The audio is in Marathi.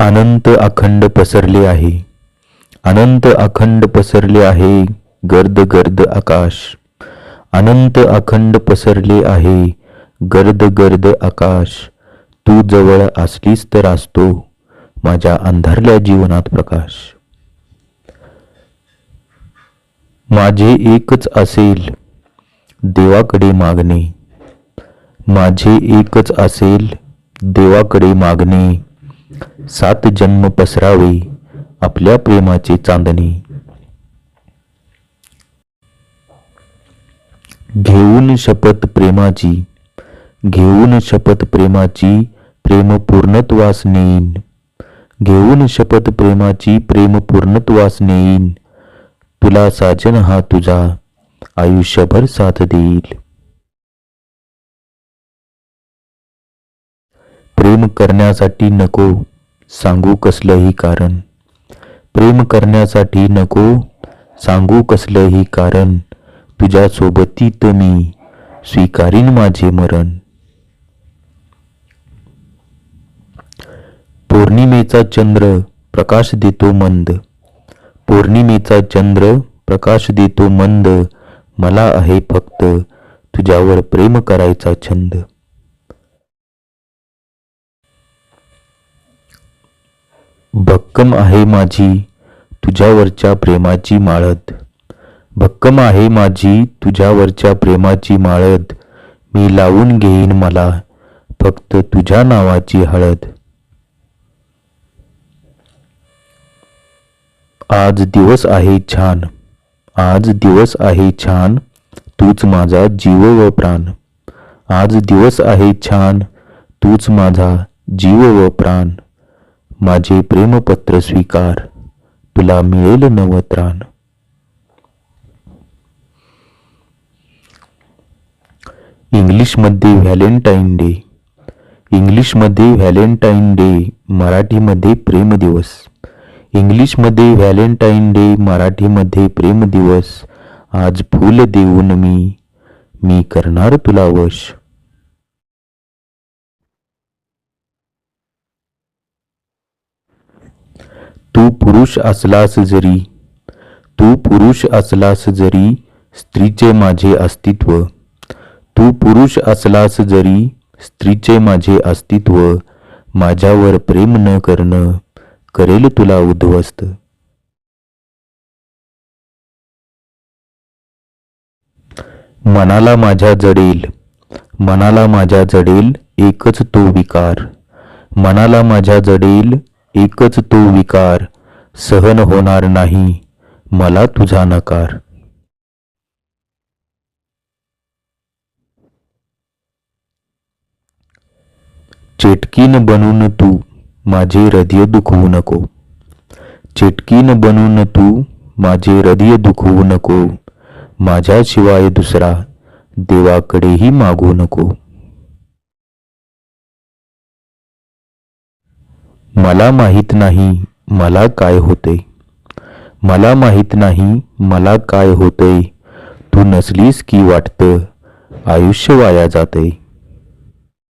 अनंत अखंड पसरले आहे. अनंत अखंड पसरले आहे गर्द गर्द आकाश. अनंत अखंड पसरले आहे गर्द गर्द आकाश. तू जवळ असलीस तर असतो माझ्या अंधारल्या जीवनात प्रकाश. माझे एकच असेल देवाकडे मागणे. माझे एकच असेल देवाकडे मागणे. सात जन्म पसरावे आपल्या प्रेमाची चांदणी. घेऊन शपथ प्रेमाची घेऊन शपथ प्रेमाची प्रेम पूर्णत्वास नेईन. घेऊन शपथ प्रेमाची प्रेम पूर्णत्वास नेईन. तुला साजन हा तुझा आयुष्यभर साथ देईल. करण्यासाठी नको सांगू कसलंही कारण. प्रेम करण्यासाठी नको सांगू कसलंही कारण. तुझ्या सोबतीत मी स्वीकारीन माझे मरण. पौर्णिमेचा चंद्र प्रकाश देतो मंद. पौर्णिमेचा चंद्र प्रकाश देतो मंद. मला आहे फक्त तुझ्यावर प्रेम करायचा छंद. भक्कम आहे माझी तुझ्यावरच्या प्रेमाची माळद. भक्कम आहे माझी तुझ्यावरच्या प्रेमाची माळद. मी लावून घेईन मला फक्त तुझ्या नावाची हळद. आज दिवस आहे छान. आज दिवस आहे छान. तूच माझा जीव व प्राण. आज दिवस आहे छान. तूच माझा जीव व प्राण. माझे प्रेमपत्र स्वीकार तुला मिळेल नवत्राण. इंग्लिशमध्ये व्हॅलेंटाईन डे. इंग्लिशमध्ये व्हॅलेंटाईन डे मराठीमध्ये प्रेम दिवस. इंग्लिशमध्ये व्हॅलेंटाईन डे मराठीमध्ये प्रेम दिवस. आज फूल देऊन मी मी करणार तुला वश. तू पुरुष असलास जरी तू पुरुष असलास जरी स्त्रीचे माझे अस्तित्व. तू पुरुष असलास जरी स्त्रीचे माझे अस्तित्व. माझ्यावर प्रेम न करणं करेल तुला उद्ध्वस्त. मनाला माझ्या जडेल मनाला माझ्या जडेल एकच तो विकार. मनाला माझ्या जडेल एकच तो विकार सहन होणार नाही मला तुझा नकार. चेटकीन बनून तू माझे हृदय दुखवू नको. चेटकीन बनून तू माझे हृदय दुखवू नको. माझ्याशिवाय दुसरा देवाकडेही मागू नको. मला माहीत नाही मला काय होते. मला माहीत नाही मला काय होते. तू नसलीस की वाटतं. आयुष्य वाया जाते.